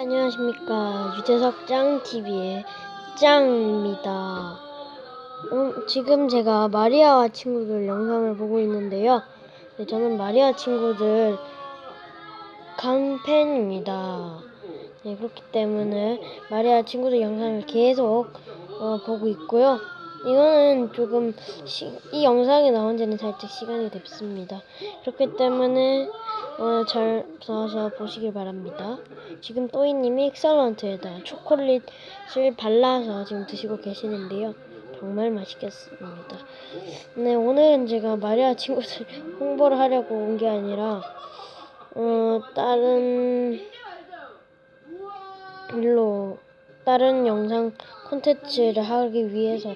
안녕하십니까. 유재석 짱TV의 짱입니다. 음, 지금 제가 마리아와 친구들 영상을 보고 있는데요. 네, 저는 마리아 친구들 강팬입니다. 네, 그렇기 때문에 마리아 친구들 영상을 계속 어, 보고 있고요 이거는 조금 시, 이 영상이 나온 지는 살짝 시간이 됐습니다 그렇기 때문에 어, 잘 봐서 보시길 바랍니다. 지금 또이님이 엑설런트에다 초콜릿을 발라서 지금 드시고 계시는데요. 정말 맛있겠습니다. 네, 오늘은 제가 마리아 친구들 홍보를 하려고 온 게 아니라, 어, 다른 일로, 다른 영상 콘텐츠를 하기 위해서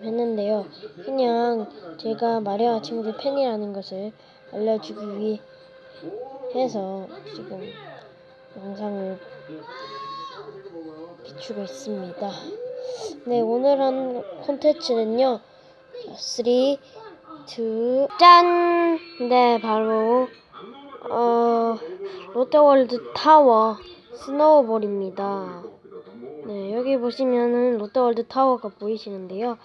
했는데요. 그냥 제가 마리아 친구들 팬이라는 것을 알려주기 위해 해서 지금 영상을 비추고 있습니다. 네, 오늘 한 콘텐츠는요. 3, 2, 짠! 네, 바로 어, 롯데월드 타워 스노우볼입니다. 네, 여기 보시면은 롯데월드 타워가 보이시는데요.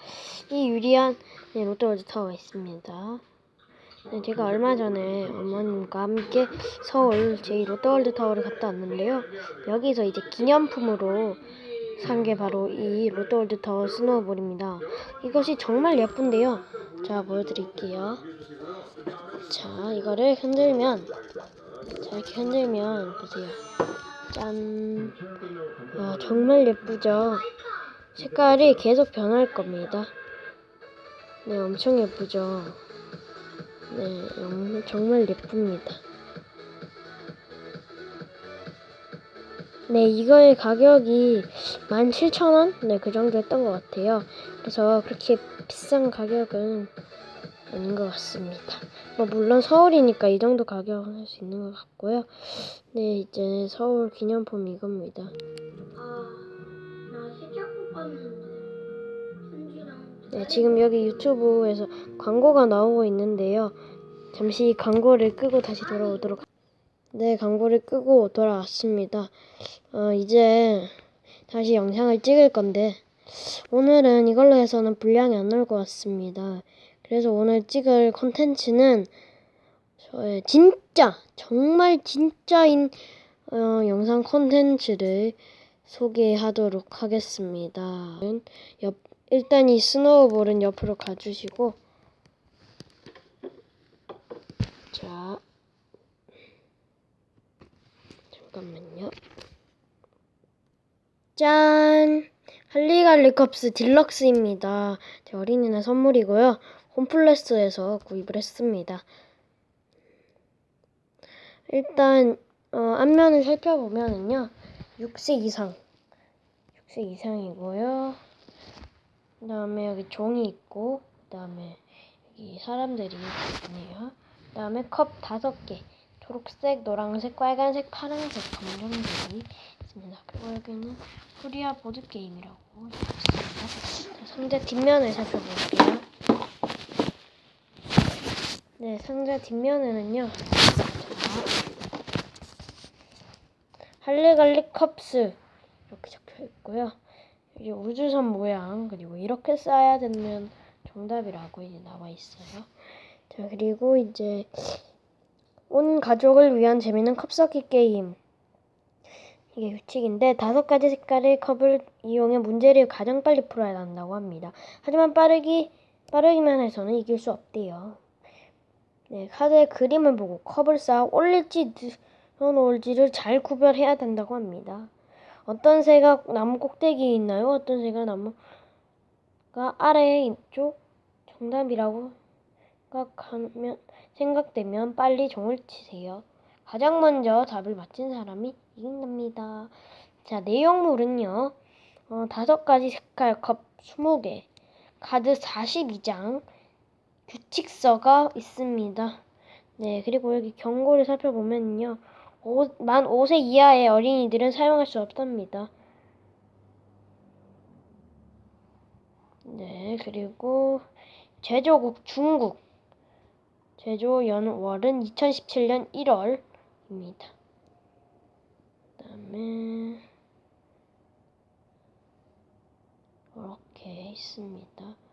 이 유리한 네, 롯데월드 타워가 있습니다. 네, 제가 얼마 전에 어머님과 함께 서울 제2 롯데월드 타워를 갔다 왔는데요. 여기서 이제 기념품으로 산 게 바로 이 롯데월드 타워 스노우볼입니다. 이것이 정말 예쁜데요. 자, 보여드릴게요. 자, 이거를 흔들면, 자, 이렇게 흔들면, 보세요. 짠. 아, 정말 예쁘죠? 색깔이 계속 변할 겁니다. 네, 엄청 예쁘죠? 네, 영- 정말 예쁩니다. 네, 이거의 가격이 17,000원? 네, 그 정도 했던 것 같아요. 그래서 그렇게 비싼 가격은 아닌 것 같습니다. 뭐, 물론 서울이니까 이 정도 가격은 할 수 있는 것 같고요. 네, 이제 서울 기념품 이겁니다. 아, 나 봤는데 네, 지금 여기 유튜브에서 광고가 나오고 있는데요. 잠시 광고를 끄고 다시 돌아오도록. 하- 네, 광고를 끄고 돌아왔습니다. 어, 이제 다시 영상을 찍을 건데 오늘은 이걸로 해서는 분량이 안 나올 것 같습니다. 그래서 오늘 찍을 콘텐츠는 저의 진짜 정말 진짜인 어, 영상 콘텐츠를 소개하도록 하겠습니다. 옆 일단 이 스노우볼은 옆으로 가주시고. 자. 잠깐만요. 짠! 할리갈리 컵스 딜럭스입니다. 제 어린이날 선물이고요 홈플러스에서 구입을 했습니다 일단 어, 앞면을 살펴보면은요 6세 이상 6세 이상이고요 그 다음에 여기 종이 있고, 그 다음에 여기 사람들이 있네요. 그 다음에 컵 다섯 개. 초록색, 노란색, 빨간색, 파란색 검정색이 있습니다. 그리고 여기는 코리아 보드게임이라고 적혀있습니다. 자, 상자 뒷면을 살펴볼게요. 네, 상자 뒷면에는요. 자, 할리갈리 컵스 이렇게 적혀 있고요. 여기 우주선 모양 그리고 이렇게 쌓아야 되면 정답이라고 이제 나와 있어요. 자 그리고 이제 온 가족을 위한 재밌는 컵섞기 게임 이게 규칙인데 다섯 가지 색깔의 컵을 이용해 문제를 가장 빨리 풀어야 한다고 합니다. 하지만 빠르기 빠르기만 해서는 이길 수 없대요. 네 카드의 그림을 보고 컵을 쌓아 올릴지 늘어놓을지를 잘 구별해야 된다고 합니다. 어떤 새가 나무 꼭대기에 있나요? 어떤 새가 나무가 아래에 있죠? 정답이라고 생각하면, 생각되면 빨리 종을 치세요. 가장 먼저 답을 맞힌 사람이 이긴답니다. 자, 내용물은요. 어, 다섯 가지 색깔 컵 20개, 카드 42장, 규칙서가 있습니다. 네, 그리고 여기 경고를 살펴보면요. 오, 만 5세 이하의 어린이들은 사용할 수 없답니다. 네, 그리고 제조국 중국 제조 연월은 2017년 1월입니다. 그다음에 이렇게 있습니다.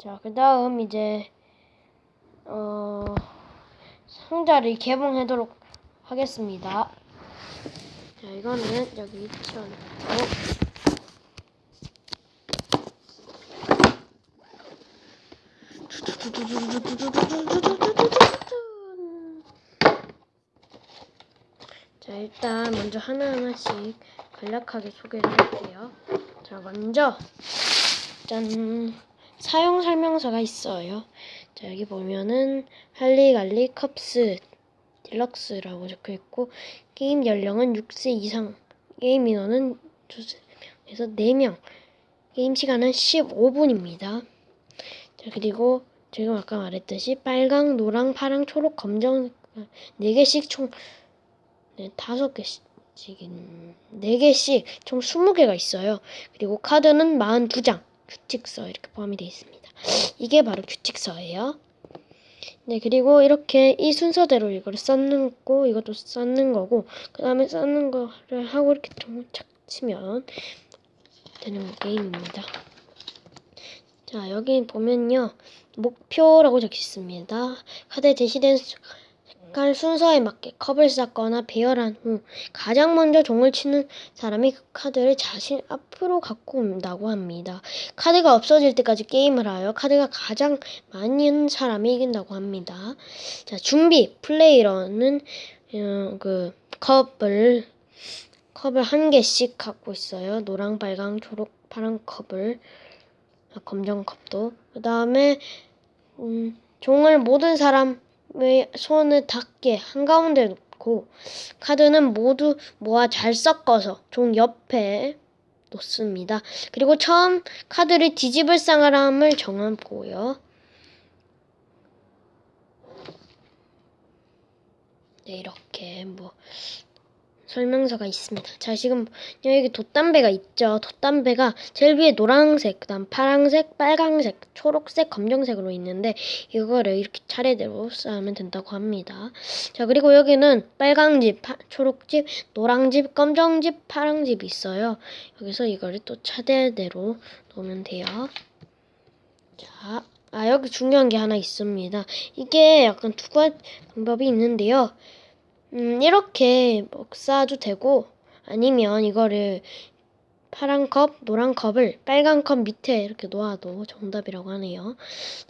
자, 그 다음 이제 어 상자를 개봉하도록 하겠습니다. 자, 이거는 여기 치워놓고 자, 일단 먼저 하나하나씩 간략하게 소개를 할게요. 자, 먼저 짠 사용 설명서가 있어요. 자, 여기 보면은 할리갈리 컵스 딜럭스라고 적혀 있고 게임 연령은 6세 이상, 게임 인원은 2명에서 4명, 게임 시간은 15분입니다. 자, 그리고 지금 아까 말했듯이 빨강, 노랑, 파랑, 초록, 검정 4개씩 총 네, 5개씩인 4개씩 총 20개가 있어요. 그리고 카드는 42장, 규칙서 이렇게 포함이 되어 있습니다. 이게 바로 규칙서예요. 네, 그리고 이렇게 이 순서대로 이거를 쌓는 거, 이것도 쌓는 거고, 그 다음에 쌓는 거를 하고 이렇게 착 치면 되는 게임입니다. 자, 여기 보면요. 목표라고 적혀 있습니다. 카드에 제시된 수- 색깔 순서에 맞게 컵을 쌓거나 배열한 후 가장 먼저 종을 치는 사람이 그 카드를 자신 앞으로 갖고 온다고 합니다. 카드가 없어질 때까지 게임을 하여 카드가 가장 있는 사람이 이긴다고 합니다. 자, 준비 플레이어는 어, 그 컵을 컵을 한 개씩 갖고 있어요. 노랑, 빨강, 초록, 파란 컵을 아, 검정 컵도 그 다음에 음, 종을 모든 사람의 손에 닿게 한가운데 놓고 카드는 모두 모아 잘 섞어서 종 옆에 놓습니다. 그리고 처음 카드를 뒤집을 사람을 정하고요. 네, 이렇게 뭐 설명서가 있습니다. 자, 지금 여기 돛담배가 있죠. 돛담배가 제일 위에 노란색, 그다음 파란색, 빨강색, 초록색, 검정색으로 있는데 이거를 이렇게 차례대로 쌓으면 된다고 합니다. 자, 그리고 여기는 빨강집, 파- 초록집, 노랑집, 검정집, 파랑집이 있어요. 여기서 이거를 또 차례대로 놓으면 돼요. 자, 아, 여기 중요한 게 하나 있습니다. 이게 약간 두 가지 방법이 있는데요. 음, 이렇게 뭐 쌓아도 되고, 아니면 이거를 파란 컵, 노란 컵을 빨간 컵 밑에 이렇게 놓아도 정답이라고 하네요.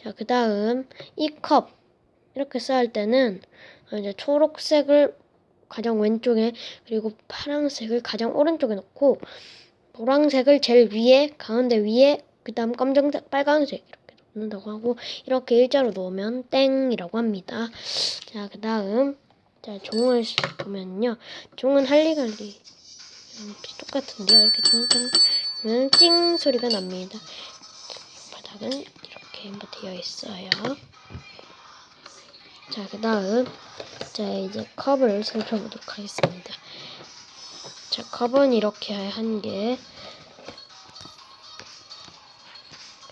자, 그 다음, 이 컵, 이렇게 쌓을 때는 이제 초록색을 가장 왼쪽에, 그리고 파란색을 가장 오른쪽에 놓고, 노란색을 제일 위에, 가운데 위에, 그 다음 검정색, 빨간색 이렇게 놓는다고 하고, 이렇게 일자로 놓으면 땡이라고 합니다. 자, 그 다음, 자, 종을 보면요. 종은 할리갈리. 음, 똑같은데요. 이렇게 퉁퉁, 찡 소리가 납니다. 바닥은 이렇게 뭐 되어 있어요. 자, 그 다음, 자, 이제 컵을 살펴보도록 하겠습니다. 자, 컵은 이렇게 한 개.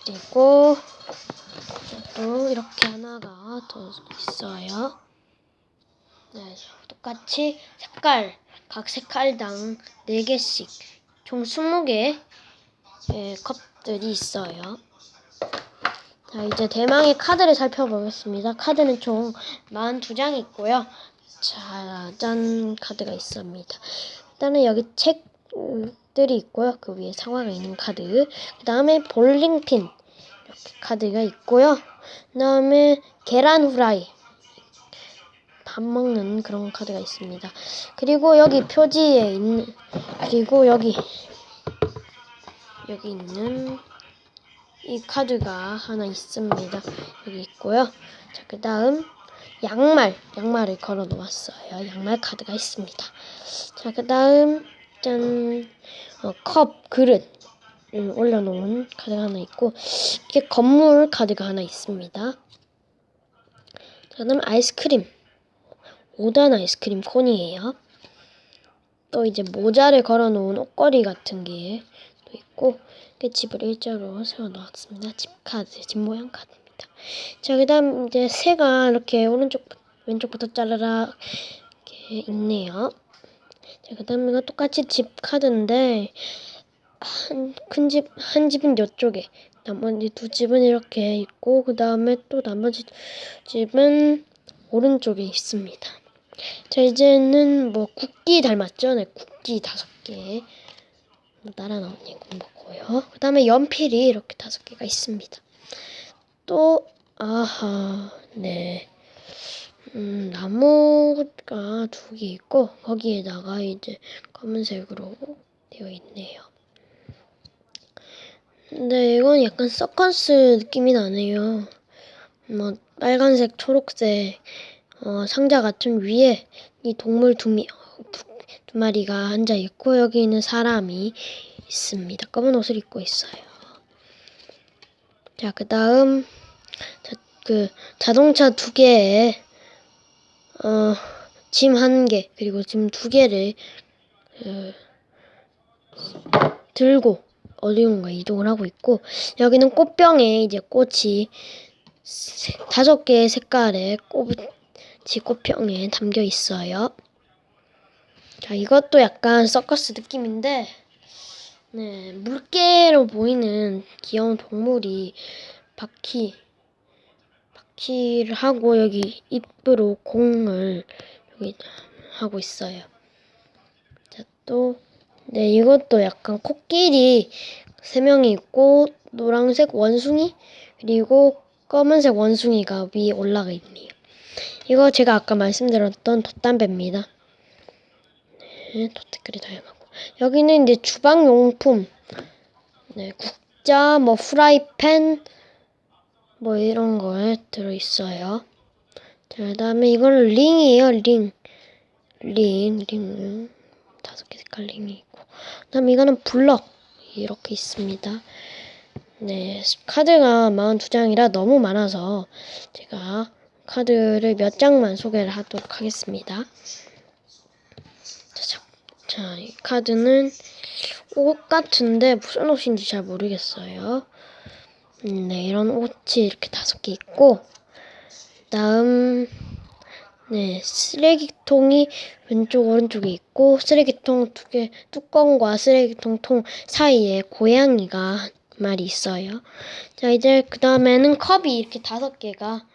그리고 또 이렇게 하나가 더 있어요. 네, 똑같이 색깔, 각 색깔당 4개씩, 총 20개의 컵들이 있어요. 자, 이제 대망의 카드를 살펴보겠습니다. 카드는 총 42장이 있고요. 자, 짠 카드가 있습니다. 일단은 여기 책들이 있고요. 그 위에 상황이 있는 카드. 그 다음에 볼링핀 이렇게 카드가 있고요. 그 다음에 계란 후라이 밥 먹는 그런 카드가 있습니다. 그리고 여기 표지에 있는 그리고 여기 여기 있는 이 카드가 하나 있습니다. 여기 있고요. 자, 그 다음 양말 양말을 걸어 놓았어요. 양말 카드가 있습니다. 자, 그 다음 짠 어, 컵 그릇 을 올려놓은 카드가 하나 있고 이게 건물 카드가 하나 있습니다. 그 다음 아이스크림 5단 아이스크림 콘이에요. 또 이제 모자를 걸어놓은 옷걸이 같은 게 또 있고 집을 일자로 세워놓았습니다. 집 카드, 집 모양 카드입니다. 자, 그 다음 이제 새가 이렇게 오른쪽 왼쪽부터 짜르락 이렇게 있네요. 자, 그 다음 이거 똑같이 집 카드인데 한 큰 집 한 집은 이쪽에 나머지 두 집은 이렇게 있고 그 다음에 또 나머지 집은 오른쪽에 있습니다. 자 이제는 뭐 국기 닮았죠? 네 국기 다섯 개. 뭐 따라 나온 이건 뭐고요. 그 다음에 연필이 이렇게 다섯 개가 있습니다. 또 아하 네. 음, 나무가 두 개 있고 거기에다가 이제 검은색으로 되어 있네요. 근데 이건 약간 서커스 느낌이 나네요. 뭐 빨간색, 초록색 어, 상자 같은 위에 이 동물 두, 미, 두, 두 마리가 앉아 있고 여기 있는 사람이 있습니다. 검은 옷을 입고 있어요. 자, 그 다음 그 자동차 두 개에 어, 짐 한 개, 그리고 짐 두 개를 어, 들고 어디론가 이동을 하고 있고 여기는 꽃병에 이제 꽃이 세- 다섯 개의 색깔의 꽃 이 꽃병에 담겨 있어요. 자, 이것도 약간 서커스 느낌인데 네, 물개로 보이는 귀여운 동물이 바퀴 바퀴를 하고 여기 입으로 공을 여기 하고 있어요. 자, 또, 네, 이것도 약간 코끼리 세 명이 있고, 노란색 원숭이, 그리고 검은색 원숭이가 위에 올라가 있네요. 이거 제가 아까 말씀드렸던 돛담배입니다. 네, 돛댓글이 다양하고. 여기는 이제 주방용품, 네, 국자, 뭐, 프라이팬, 뭐 이런 거에 들어있어요. 자, 그 다음에 이거는 링이에요, 링. 링, 링. 다섯 개 색깔 링이 있고. 그 다음에 이거는 블럭. 이렇게 있습니다. 네, 카드가 42장이라 너무 많아서 제가 카드를 몇 장만 소개를 하도록 하겠습니다. 자, 자, 자, 이 카드는 옷 같은데 무슨 옷인지 잘 모르겠어요. 음, 네, 이런 옷이 이렇게 다섯 개 있고, 다음, 네, 쓰레기통이 왼쪽, 오른쪽에 있고, 쓰레기통 두 개, 뚜껑과 쓰레기통 통 사이에 고양이가 한 마리 있어요. 자, 이제 그 다음에는 컵이 이렇게 다섯 개가,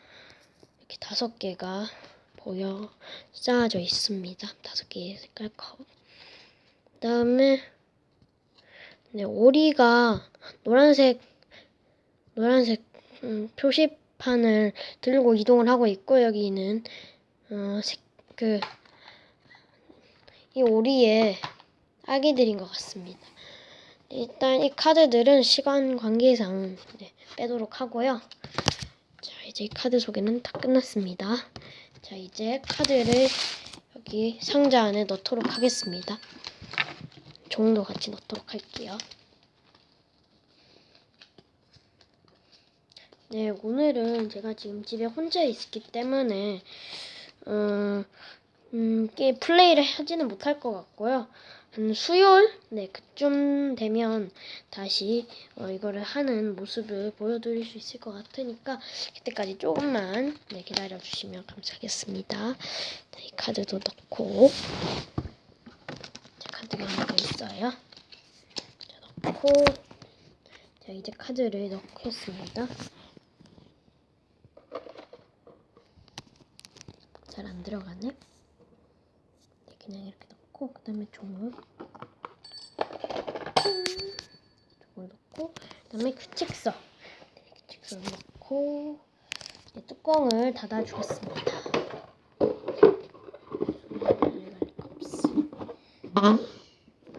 이렇게 다섯 개가 보여, 쌓아져 있습니다. 다섯 개의 색깔 컵. 그 다음에, 네, 오리가 노란색 노란색 음, 표시판을 들고 이동을 하고 있고 여기는 어, 색, 그, 이 오리의 아기들인 것 같습니다. 일단 이 카드들은 시간 관계상 네, 빼도록 하고요. 자 이제 이 카드 소개는 다 끝났습니다. 자 이제 카드를 여기 상자 안에 넣도록 하겠습니다. 종도 같이 넣도록 할게요. 네, 오늘은 제가 지금 집에 혼자 있기 때문에, 어, 음, 게 플레이를 하지는 못할 것 같고요. 한 수요일, 네, 그쯤 되면 다시 어, 이거를 하는 모습을 보여드릴 수 있을 것 같으니까, 그때까지 조금만 네, 기다려 주시면 감사하겠습니다. 자, 이 카드도 넣고, 자, 카드가 하나 있어요. 자, 넣고, 자, 이제 카드를 넣겠습니다. 잘 안 들어가네. 네, 그냥 이렇게 넣고 그 다음에 종을 종을 넣고 그 다음에 규칙서 네, 규칙서 넣고 뚜껑을 닫아주겠습니다.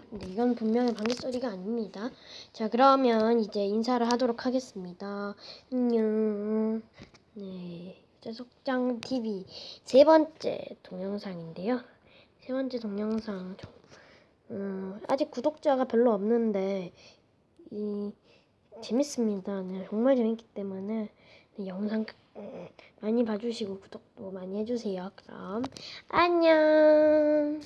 근데 이건 분명히 방귀 소리가 아닙니다. 자 그러면 이제 인사를 하도록 하겠습니다. 안녕. 네. 속장 TV 세 번째 동영상인데요. 세 번째 동영상 좀, 음, 아직 구독자가 별로 없는데 이 재밌습니다. 네, 정말 재밌기 때문에 네, 영상 음, 많이 봐주시고 구독도 많이 해주세요. 그럼 안녕.